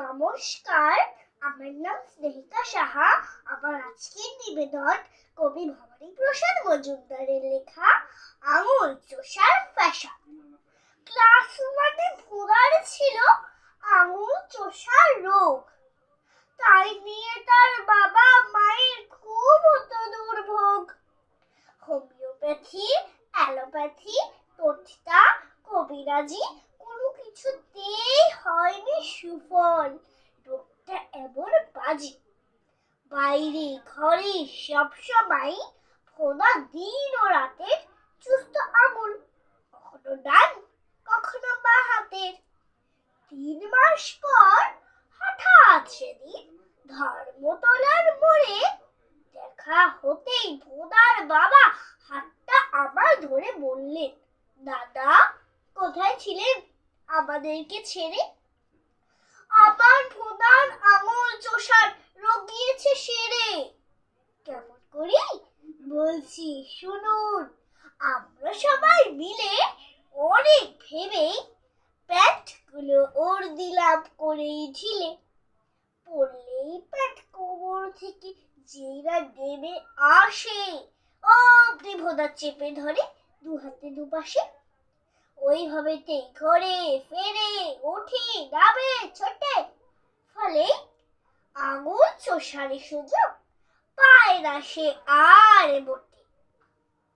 নমস্কার, আমার নাম স্নেহিতা সাহা। আমার আজকের নিবেদন কবি ভবানী প্রসাদ মজুমদারের লেখা, আঙুল চোষার ফ্যাশন। ক্লাস ওয়ানে ভোগার ছিল আঙুল চোষার রোগ। তাই নিয়ে তার বাবা মায়ের খুব হতো দুর্ভোগ হোমিওপ্যাথি, অ্যালোপ্যাথি টটিতা কবিরাজি কোনো কিছুতেই হয়নি সুফল। এমন বাজে। বাইরে ঘরে সবসময় ফোনা দিন ও রাতে চুস্ত আঙুল কখনো ডান, কখনো বা হাতের। তিন মাস পর হঠাৎ সেদিন ধর্মতলার মোড়ে দেখা হতেই ভোদার বাবা হাতটা আমার ধরে বললেন, দাদা, কোথায় ছিলেন? আমাদেরকে ছেড়ে? আমার ভোদার আঙুল চোষার রোগ গিয়েছে সেরে কেমন করি বলছি, শুনুন। আমরা সবাই মিলে অনেক ভেবেই প্যান্টগুলো ওর দিলাম করেই ঢিলে পড়লেই প্যান্ট কোমর থেকে যেইরা নেমে আসে, অব্দি ভোদা চেপে ধরে দু হাতে দুপাশে। ওইভাবে তেই ঘরে ফেরে ওঠে নামে ছোটে, ফলে আঙুল চোষারে সুযোগ পায় না সে আর